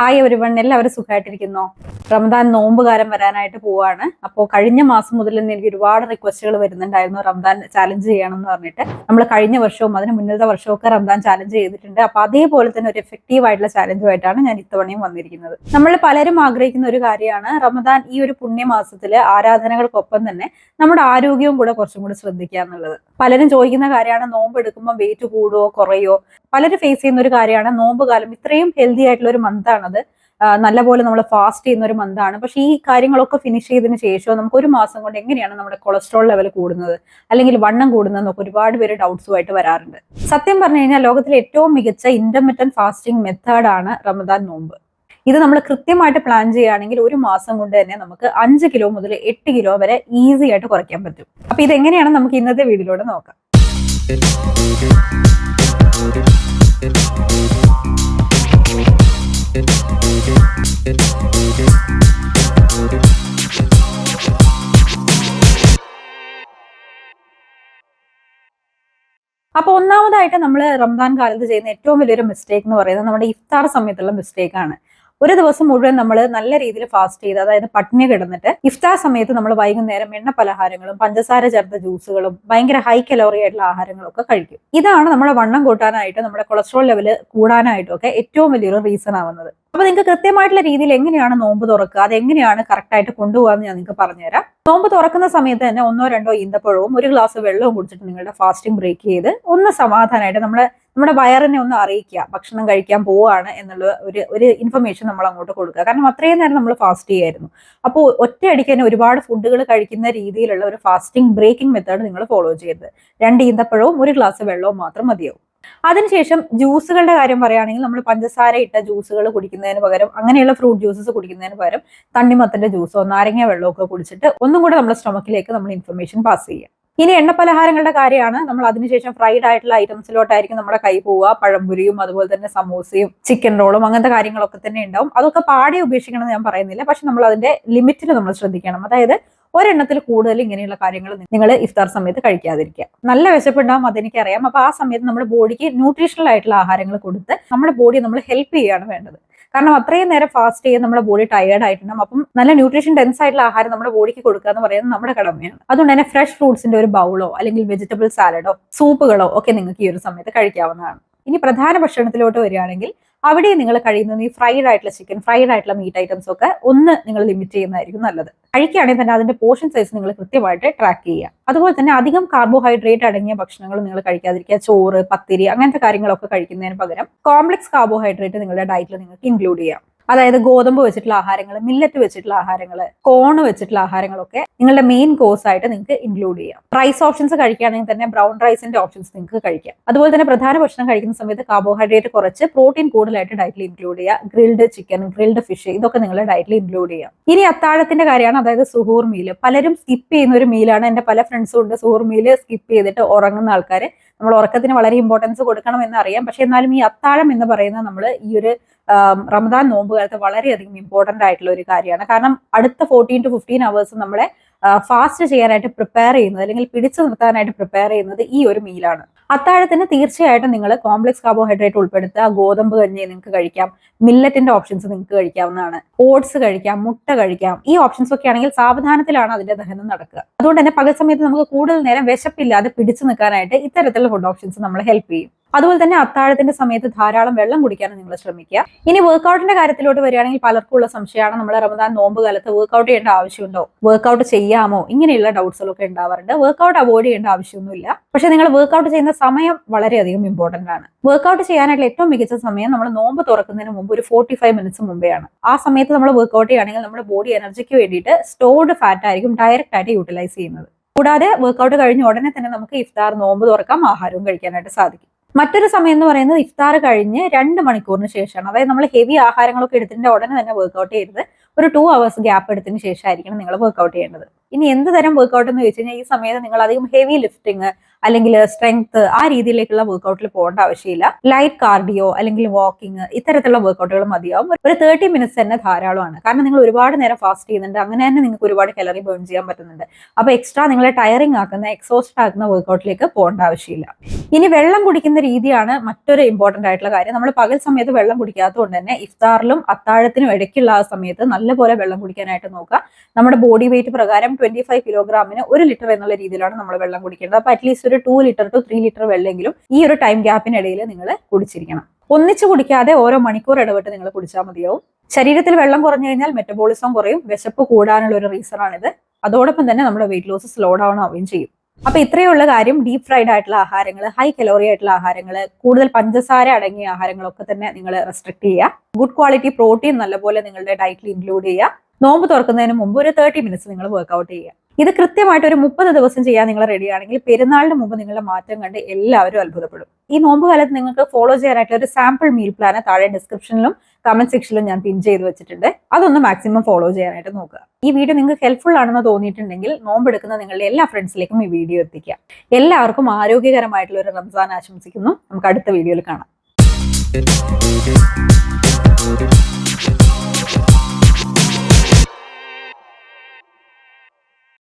Hi everyone എല്ലാവരും സുഖമായിട്ടിരിക്കുന്നോ? റംദാൻ നോമ്പുകാരം വരാനായിട്ട് പോവാണ്. അപ്പോൾ കഴിഞ്ഞ മാസം മുതൽ തന്നെ എനിക്ക് ഒരുപാട് റിക്വസ്റ്റുകൾ വരുന്നുണ്ടായിരുന്നു റംദാൻ ചാലഞ്ച് ചെയ്യണമെന്ന് പറഞ്ഞിട്ട്. നമ്മൾ കഴിഞ്ഞ വർഷവും അതിന് മുന്നത്തെ വർഷവും ഒക്കെ റംദാൻ ചാലഞ്ച് ചെയ്തിട്ടുണ്ട്. അപ്പോൾ അതേപോലെ തന്നെ ഒരു എഫക്റ്റീവ് ആയിട്ടുള്ള ചാലഞ്ചുമായിട്ടാണ് ഞാൻ ഇത്തവണയും വന്നിരിക്കുന്നത്. നമ്മൾ പലരും ആഗ്രഹിക്കുന്ന ഒരു കാര്യമാണ് റമദാൻ ഈ ഒരു പുണ്യമാസത്തിൽ ആരാധനകൾക്കൊപ്പം തന്നെ നമ്മുടെ ആരോഗ്യവും കൂടെ കുറച്ചും കൂടി ശ്രദ്ധിക്കുക എന്നുള്ളത്. പലരും ചോദിക്കുന്ന കാര്യമാണ് നോമ്പ് എടുക്കുമ്പോൾ വെയിറ്റ് കൂടുവോ കുറയോ പലരും ഫേസ് ചെയ്യുന്ന ഒരു കാര്യമാണ് നോമ്പ് കാലം ഇത്രയും ഹെൽത്തി ആയിട്ടുള്ള ഒരു മന്താണത് നല്ലപോലെ നമ്മൾ ഫാസ്റ്റ് ചെയ്യുന്ന ഒരു മന്താണ്. പക്ഷേ ഈ കാര്യങ്ങളൊക്കെ ഫിനിഷ് ചെയ്തതിന് ശേഷം നമുക്ക് ഒരു മാസം കൊണ്ട് എങ്ങനെയാണ് നമ്മുടെ കൊളസ്ട്രോൾ ലെവൽ കൂടുന്നത്? അല്ലെങ്കിൽ വണ്ണം കൂടുന്നത് കൂടുന്നതെന്നൊക്കെ ഒരുപാട് പേര് ഡൗട്ട്സുമായിട്ട് വരാറുണ്ട്. സത്യം പറഞ്ഞു കഴിഞ്ഞാൽ ലോകത്തിലെ ഏറ്റവും മികച്ച ഇന്റർമീഡിയൻ ഫാസ്റ്റിംഗ് മെത്തേഡാണ് റമദാൻ നോമ്പ്. ഇത് നമ്മൾ കൃത്യമായിട്ട് പ്ലാൻ ചെയ്യുകയാണെങ്കിൽ ഒരു മാസം കൊണ്ട് തന്നെ നമുക്ക് അഞ്ച് കിലോ മുതൽ എട്ട് കിലോ വരെ ഈസി ആയിട്ട് കുറയ്ക്കാൻ പറ്റും. അപ്പൊ ഇത് എങ്ങനെയാണ് നമുക്ക് ഇന്നത്തെ വീഡിയോയിലൂടെ നോക്കാം. അപ്പൊ ഒന്നാമതായിട്ട് നമ്മൾ റംസാൻ കാലത്ത് ചെയ്യുന്ന ഏറ്റവും വലിയൊരു മിസ്റ്റേക്ക് എന്ന് പറയുന്നത് നമ്മുടെ ഇഫ്താർ സമയത്തുള്ള മിസ്റ്റേക്ക് ആണ്. ഒരു ദിവസം മുഴുവൻ നമ്മൾ നല്ല രീതിയിൽ ഫാസ്റ്റ് ചെയ്ത് അതായത് പട്ടിണി കിടന്നിട്ട് ഇഫ്താർ സമയത്ത് നമ്മൾ വൈകുന്നേരം എണ്ണ പലഹാരങ്ങളും പഞ്ചസാര ചേർത്ത ജ്യൂസുകളും ഭയങ്കര ഹൈ കലോറി ആയിട്ടുള്ള ആഹാരങ്ങളും ഒക്കെ കഴിക്കും. ഇതാണ് നമ്മുടെ വണ്ണം കൂട്ടാനായിട്ട് നമ്മുടെ കൊളസ്ട്രോൾ ലെവൽ കൂടാനായിട്ടും ഒക്കെ ഏറ്റവും വലിയൊരു റീസൺ ആവുന്നത്. അപ്പൊ നിങ്ങൾക്ക് കൃത്യമായിട്ടുള്ള രീതിയിൽ എങ്ങനെയാണ് നോമ്പ് തുറക്കുക അത് എങ്ങനെയാണ് കറക്റ്റ് ആയിട്ട് കൊണ്ടുപോകാന്ന് ഞാൻ നിങ്ങൾക്ക് പറഞ്ഞുതരാം. നോമ്പ് തുറക്കുന്ന സമയത്ത് തന്നെ ഒന്നോ രണ്ടോ ഈന്തപ്പഴവും ഒരു ഗ്ലാസ് വെള്ളവും കുടിച്ചിട്ട് നിങ്ങളുടെ ഫാസ്റ്റിംഗ് ബ്രേക്ക് ചെയ്ത് ഒന്ന് സമാധാനമായിട്ട് നമ്മുടെ നമ്മുടെ വയറിനെ ഒന്ന് അറിയിക്കുക ഭക്ഷണം കഴിക്കാൻ പോവുകയാണ് എന്നുള്ള ഒരു ഒരു ഇൻഫർമേഷൻ നമ്മൾ അങ്ങോട്ട് കൊടുക്കുക. കാരണം അത്രയും നേരം നമ്മൾ ഫാസ്റ്റ് ചെയ്യായിരുന്നു അപ്പോൾ ഒറ്റയടിക്ക് തന്നെ ഒരുപാട് ഫുഡുകൾ കഴിക്കുന്ന രീതിയിലുള്ള ഒരു ഫാസ്റ്റിംഗ് ബ്രേക്കിംഗ് മെത്തേഡ് നിങ്ങൾ ഫോളോ ചെയ്യരുത്. രണ്ട് ഈന്തപ്പഴവും ഒരു ഗ്ലാസ് വെള്ളവും മാത്രം മതിയാവും. അതിനുശേഷം ജ്യൂസുകളുടെ കാര്യം പറയുകയാണെങ്കിൽ നമ്മൾ പഞ്ചസാര ഇട്ട ജ്യൂസുകൾ കുടിക്കുന്നതിന് പകരം അങ്ങനെയുള്ള ഫ്രൂട്ട് ജ്യൂസസ് കുടിക്കുന്നതിന് പകരം തണ്ണിമത്തന്റെ ജ്യൂസോ നാരങ്ങ വെള്ളമൊക്കെ കുടിച്ചിട്ട് ഒന്നും കൂടെ നമ്മുടെ സ്റ്റൊമക്കിലേക്ക് നമ്മൾ ഇൻഫർമേഷൻ പാസ് ചെയ്യുക. ഇനി എണ്ണ പലഹാരങ്ങളുടെ കാര്യമാണ്. നമ്മൾ അതിനുശേഷം ഫ്രൈഡ് ആയിട്ടുള്ള ഐറ്റംസിലോട്ടായിരിക്കും നമ്മുടെ കൈ പോവുക. പഴംപുരിയും അതുപോലെ തന്നെ സമൂസയും ചിക്കൻ റോളും അങ്ങനത്തെ കാര്യങ്ങളൊക്കെ തന്നെ ഉണ്ടാവും. അതൊക്കെ പാടെ ഉപേക്ഷിക്കണമെന്ന് ഞാൻ പറയുന്നില്ല. പക്ഷെ നമ്മൾ അതിന്റെ ലിമിറ്റിൽ നമ്മൾ ശ്രദ്ധിക്കണം. അതായത് ഒരെണ്ണത്തിൽ കൂടുതൽ ഇങ്ങനെയുള്ള കാര്യങ്ങൾ നിങ്ങൾ ഇഫ്താർ സമയത്ത് കഴിക്കാതിരിക്കുക. നല്ല വിശപ്പുണ്ടാവും അതെനിക്കറിയാം. അപ്പൊ ആ സമയത്ത് നമ്മുടെ ബോഡിക്ക് ന്യൂട്രീഷണൽ ആയിട്ടുള്ള ആഹാരങ്ങൾ കൊടുത്ത് നമ്മുടെ ബോഡി നമ്മൾ ഹെൽപ്പ് ചെയ്യുകയാണ് വേണ്ടത്. കാരണം അത്രയും നേരം ഫാസ്റ്റ് ചെയ്യാൻ നമ്മുടെ ബോഡി ടയേർഡ് ആയിട്ടുണ്ടാവും. അപ്പം നല്ല ന്യൂട്രീഷൻ ഡെൻസ് ആയിട്ടുള്ള ആഹാരം നമ്മുടെ ബോഡിക്ക് കൊടുക്കുക എന്ന് പറയുന്നത് നമ്മുടെ കടമയാണ്. അതുകൊണ്ട് തന്നെ ഫ്രഷ് ഫ്രൂട്ട്സിന്റെ ഒരു ബൗളോ അല്ലെങ്കിൽ വെജിറ്റബിൾ സാലഡോ സൂപ്പുകളോ ഒക്കെ നിങ്ങൾക്ക് ഈ ഒരു സമയത്ത് കഴിക്കാവുന്നതാണ്. ഇനി പ്രധാന ഭക്ഷണത്തിലോട്ട് വരികയാണെങ്കിൽ അവിടെ നിങ്ങൾ കഴിയുന്നത് ഈ ഫ്രൈഡ് ആയിട്ടുള്ള ചിക്കൻ ഫ്രൈഡ് ആയിട്ടുള്ള മീറ്റ് ഐറ്റംസ് ഒക്കെ ഒന്ന് നിങ്ങൾ ലിമിറ്റ് ചെയ്യുന്നതായിരിക്കും നല്ലത്. കഴിക്കുകയാണെങ്കിൽ തന്നെ അതിന്റെ പോർഷൻ സൈസ് നിങ്ങൾ കൃത്യമായിട്ട് ട്രാക്ക് ചെയ്യുക. അതുപോലെ തന്നെ അധികം കാർബോഹൈഡ്രേറ്റ് അടങ്ങിയ ഭക്ഷണങ്ങൾ നിങ്ങൾ കഴിക്കാതിരിക്കുക. ചോറ് പത്തിരി അങ്ങനത്തെ കാര്യങ്ങളൊക്കെ കഴിക്കുന്നതിന് പകരം കോംപ്ലക്സ് കാർബോഹൈഡ്രേറ്റ് നിങ്ങളുടെ ഡയറ്റിൽ നിങ്ങൾക്ക് ഇൻക്ലൂഡ് ചെയ്യാം. അതായത് ഗോതമ്പ് വെച്ചിട്ടുള്ള ആഹാരങ്ങൾ മില്ലറ്റ് വെച്ചിട്ടുള്ള ആഹാരങ്ങൾ കോൺ വെച്ചിട്ടുള്ള ആഹാരങ്ങളൊക്കെ നിങ്ങളുടെ മെയിൻ കോഴ്സ് ആയിട്ട് നിങ്ങൾക്ക് ഇൻക്ലൂഡ് ചെയ്യാം. റൈസ് ഓപ്ഷൻസ് കഴിക്കുകയാണെങ്കിൽ തന്നെ ബ്രൗൺ റൈസിന്റെ ഓപ്ഷൻസ് നിങ്ങൾക്ക് കഴിക്കാം. അതുപോലെ തന്നെ പ്രധാന ഭക്ഷണം കഴിക്കുന്ന സമയത്ത് കാർബോഹൈഡ്രേറ്റ് കുറച്ച് പ്രോട്ടീൻ കൂടുതലായിട്ട് ഡയറ്റിൽ ഇൻക്ലൂഡ് ചെയ്യുക. ഗ്രിൽഡ് ചിക്കൻ ഗ്രിൽഡ് ഫിഷ് ഇതൊക്കെ നിങ്ങളുടെ ഡയറ്റിൽ ഇൻക്ലൂഡ് ചെയ്യാം. ഇനി അത്താഴത്തിന്റെ കാര്യമാണ് അതായത് സുഹൂർ മീൽ പലരും സ്കിപ്പ് ചെയ്യുന്ന ഒരു മീലാണ് എന്റെ പല ഫ്രണ്ട്സും ഉണ്ട്. സുഹൂർ മീൽ സ്കിപ്പ് ചെയ്തിട്ട് ഉറങ്ങുന്ന ആൾക്കാർ നമ്മൾ ഉറക്കത്തിന് വളരെ ഇമ്പോർട്ടൻസ് കൊടുക്കണം എന്ന് അറിയാം. പക്ഷെ എന്നാലും ഈ അത്താഴം എന്ന് പറയുന്നത് നമ്മൾ ഈ ഒരു റമദാൻ നോമ്പ് കാലത്ത് വളരെയധികം ഇമ്പോർട്ടന്റ് ആയിട്ടുള്ള ഒരു കാര്യമാണ്. കാരണം അടുത്ത ഫോർട്ടീൻ ടു ഫിഫ്റ്റീൻ അവേഴ്സ് നമ്മളെ ഫാസ്റ്റ് ചെയ്യാനായിട്ട് പ്രിപ്പയർ ചെയ്യുന്നത് അല്ലെങ്കിൽ പിടിച്ചു നിർത്താനായിട്ട് പ്രിപ്പയർ ചെയ്യുന്നത് ഈ ഒരു മീലാണ് അത്താഴത്തിന് തീർച്ചയായിട്ടും നിങ്ങൾ കോംപ്ലക്സ് കാർബോഹൈഡ്രേറ്റ് ഉൾപ്പെടുത്തുക ഗോതമ്പ് കഞ്ഞി നിങ്ങൾക്ക് കഴിക്കാം മില്ലറ്റിന്റെ ഓപ്ഷൻസ് നിങ്ങൾക്ക് കഴിക്കാവുന്നതാണ് ഓട്സ് കഴിക്കാം മുട്ട കഴിക്കാം. ഈ ഓപ്ഷൻസ് ഒക്കെ ആണെങ്കിൽ സാവധാനത്തിലാണ് അതിന്റെ ദഹനം നടക്കുക. അതുകൊണ്ട് തന്നെ പകൽ സമയത്ത് നമുക്ക് കൂടുതൽ നേരം വിശപ്പില്ലാതെ പിടിച്ചു നിൽക്കാനായിട്ട് ഇത്തരത്തിലുള്ള ഫുഡ് ഓപ്ഷൻസ് നമ്മൾ ഹെൽപ്പ് ചെയ്യും. അതുപോലെ തന്നെ അത്താഴത്തിന്റെ സമയത്ത് ധാരാളം വെള്ളം കുടിക്കാനും നിങ്ങൾ ശ്രമിക്കുക. ഇനി വർക്കൗട്ടിന്റെ കാര്യത്തിലോട്ട് വരികയാണെങ്കിൽ പലർക്കും ഉള്ള സംശയമാണ്. നമ്മൾ റമദാൻ നോമ്പ് കാലത്ത് വർക്കൗട്ട് ചെയ്യേണ്ട ആവശ്യമുണ്ടോ? വർക്കൗട്ട് ചെയ്യാമോ? ഇങ്ങനെയുള്ള ഡൗട്ട്സുകളൊക്കെ ഉണ്ടാവാറുണ്ട്. വർക്കൗട്ട് അവോയ്ഡ് ചെയ്യേണ്ട ആവശ്യമൊന്നുമില്ല. പക്ഷെ നിങ്ങൾ വർക്കൗട്ട് ചെയ്യുന്ന സമയം വളരെയധികം ഇമ്പോർട്ടന്റ് ആണ്. വർക്കൗട്ട് ചെയ്യാനായിട്ടുള്ള ഏറ്റവും മികച്ച സമയം നമ്മൾ നോമ്പ് തുറക്കുന്നതിന് മുമ്പ് ഒരു ഫോർട്ടി ഫൈവ് മിനിറ്റ്സ് മുമ്പെയാണ് ആ സമയത്ത് നമ്മൾ വർക്കൗട്ട് ചെയ്യുകയാണെങ്കിൽ നമ്മുടെ ബോഡി എനർജിക്ക് വേണ്ടിയിട്ട് സ്റ്റോർഡ് ഫാറ്റ് ആയിരിക്കും ഡയറക്റ്റ് ആയിട്ട് യൂട്ടിലൈസ് ചെയ്യുന്നത്. കൂടാതെ വർക്കൗട്ട് കഴിഞ്ഞ ഉടനെ തന്നെ നമുക്ക് ഇഫ്താർ നോമ്പ് തുറക്കാം ആഹാരവും കഴിക്കാനായിട്ട് സാധിക്കും. മറ്റൊരു സമയം എന്ന് പറയുന്നത് ഇഫ്താർ കഴിഞ്ഞ് രണ്ട് മണിക്കൂറിന് ശേഷമാണ്. അതായത് നമ്മൾ ഹെവി ആഹാരങ്ങളൊക്കെ എടുത്തിട്ട് ഉടനെ തന്നെ വർക്കൗട്ട് ചെയ്യരുത്. ഒരു ടു അവേഴ്സ് ഗ്യാപ്പ് എടുത്തതിന് ശേഷമായിരിക്കണം നിങ്ങൾ വർക്കൗട്ട് ചെയ്യേണ്ടത്. ഇനി എന്ത് തരം വർക്കൗട്ട് എന്ന് ചോദിച്ചു കഴിഞ്ഞാൽ ഈ സമയത്ത് നിങ്ങൾ അധികം ഹെവി ലിഫ്റ്റിംഗ് അല്ലെങ്കിൽ സ്ട്രെങ്ത് ആ രീതിയിലേക്കുള്ള വർക്കൗട്ടിൽ പോകേണ്ട ആവശ്യമില്ല. ലൈറ്റ് കാർഡിയോ അല്ലെങ്കിൽ വാക്കിംഗ് ഇത്തരത്തിലുള്ള വർക്കൗട്ടുകൾ മതിയാവും. ഒരു തേർട്ടി മിനിറ്റ്സ് തന്നെ ധാരാളമാണ്. കാരണം നിങ്ങൾ ഒരുപാട് നേരം ഫാസ്റ്റ് ചെയ്യുന്നുണ്ട്. അങ്ങനെ തന്നെ നിങ്ങൾക്ക് ഒരുപാട് കലറി ബേൺ ചെയ്യാൻ പറ്റുന്നുണ്ട്. അപ്പൊ എക്സ്ട്രാ നിങ്ങളെ ടയറിംഗ് ആക്കുന്ന എക്സോസ്റ്റ് ആക്കുന്ന വർക്കൗട്ടിലേക്ക് പോകേണ്ട ആവശ്യമില്ല. ഇനി വെള്ളം കുടിക്കുന്ന രീതിയാണ് മറ്റൊരു ഇമ്പോർട്ടന്റ് ആയിട്ടുള്ള കാര്യം. നമ്മൾ പകൽ സമയത്ത് വെള്ളം കുടിക്കാത്തതുകൊണ്ട് തന്നെ ഇഫ്താറിലും അത്താഴത്തിനും ഇടയ്ക്കുള്ള ആ സമയത്ത് നല്ലപോലെ വെള്ളം കുടിക്കാനായിട്ട് നോക്കുക. നമ്മുടെ ബോഡി വെയിറ്റ് പ്രകാരം ട്വന്റി ഫൈവ് കിലോഗ്രാമിന് ഒരു ലിറ്റർ എന്നുള്ള രീതിയിലാണ് നമ്മൾ വെള്ളം കുടിക്കേണ്ടത്. അപ്പൊ അറ്റ്ലീസ്റ്റ് ഒരു two litre two three litre വെള്ളമെങ്കിലും ഈ ഒരു ടൈം ഗ്യാപ്പിനിടയിൽ നിങ്ങൾ കുടിച്ചിരിക്കണം. ഒന്നിച്ച് കുടിക്കാതെ ഓരോ മണിക്കൂർ ഇടവിട്ട് നിങ്ങൾ കുടിച്ചാൽ മതിയാവും. ശരീരത്തിൽ വെള്ളം കുറഞ്ഞു കഴിഞ്ഞാൽ മെറ്റബോളിസം കുറയും വിശപ്പ് കൂടാനുള്ള ഒരു റീസൺ ആണിത്. അതോടൊപ്പം തന്നെ നമ്മുടെ വെയിറ്റ് ലോസ് സ്ലോ ഡൗൺ ആവുകയും ചെയ്യും. അപ്പൊ ഇത്രയുള്ള കാര്യം ഡീപ് ഫ്രൈഡ് ആയിട്ടുള്ള ആഹാരങ്ങൾ ഹൈ കലോറി ആയിട്ടുള്ള ആഹാരങ്ങൾ കൂടുതൽ പഞ്ചസാര അടങ്ങിയ ആഹാരങ്ങളൊക്കെ തന്നെ നിങ്ങൾ റെസ്ട്രിക്ട് ചെയ്യുക. ഗുഡ് ക്വാളിറ്റി പ്രോട്ടീൻ നല്ലപോലെ നിങ്ങളുടെ ഡയറ്റിൽ ഇൻക്ലൂഡ് ചെയ്യുക. നോമ്പ് തുറക്കുന്നതിന് മുമ്പ് ഒരു തേർട്ടി മിനിറ്റ്സ് നിങ്ങൾ വർക്ക്ഔട്ട് ചെയ്യുക. ഇത് കൃത്യമായിട്ട് ഒരു മുപ്പത് ദിവസം ചെയ്യാൻ നിങ്ങൾ റെഡിയാണെങ്കിൽ പെരുന്നാളിന് മുമ്പ് നിങ്ങളുടെ മാറ്റം കണ്ട് എല്ലാവരും അത്ഭുതപ്പെടും. ഈ നോമ്പ് കാലത്ത് നിങ്ങൾക്ക് ഫോളോ ചെയ്യാനായിട്ടുള്ള ഒരു സാമ്പിൾ മീൽ പ്ലാന് താഴെ ഡിസ്ക്രിപ്ഷനിലും കമന്റ് സെക്ഷനിലും ഞാൻ പിൻ ചെയ്ത് വെച്ചിട്ടുണ്ട്. അതൊന്ന് മാക്സിമം ഫോളോ ചെയ്യാനായിട്ട് നോക്കുക. ഈ വീഡിയോ നിങ്ങൾക്ക് ഹെൽപ്ഫുൾ ആണെന്ന് തോന്നിയിട്ടുണ്ടെങ്കിൽ നോമ്പ് എടുക്കുന്ന നിങ്ങളുടെ എല്ലാ ഫ്രണ്ട്സിലേക്കും ഈ വീഡിയോ എത്തിക്കുക. എല്ലാവർക്കും ആരോഗ്യകരമായിട്ടുള്ള ഒരു റംസാൻ ആശംസിക്കുന്നു. നമുക്ക് അടുത്ത വീഡിയോയിൽ കാണാം.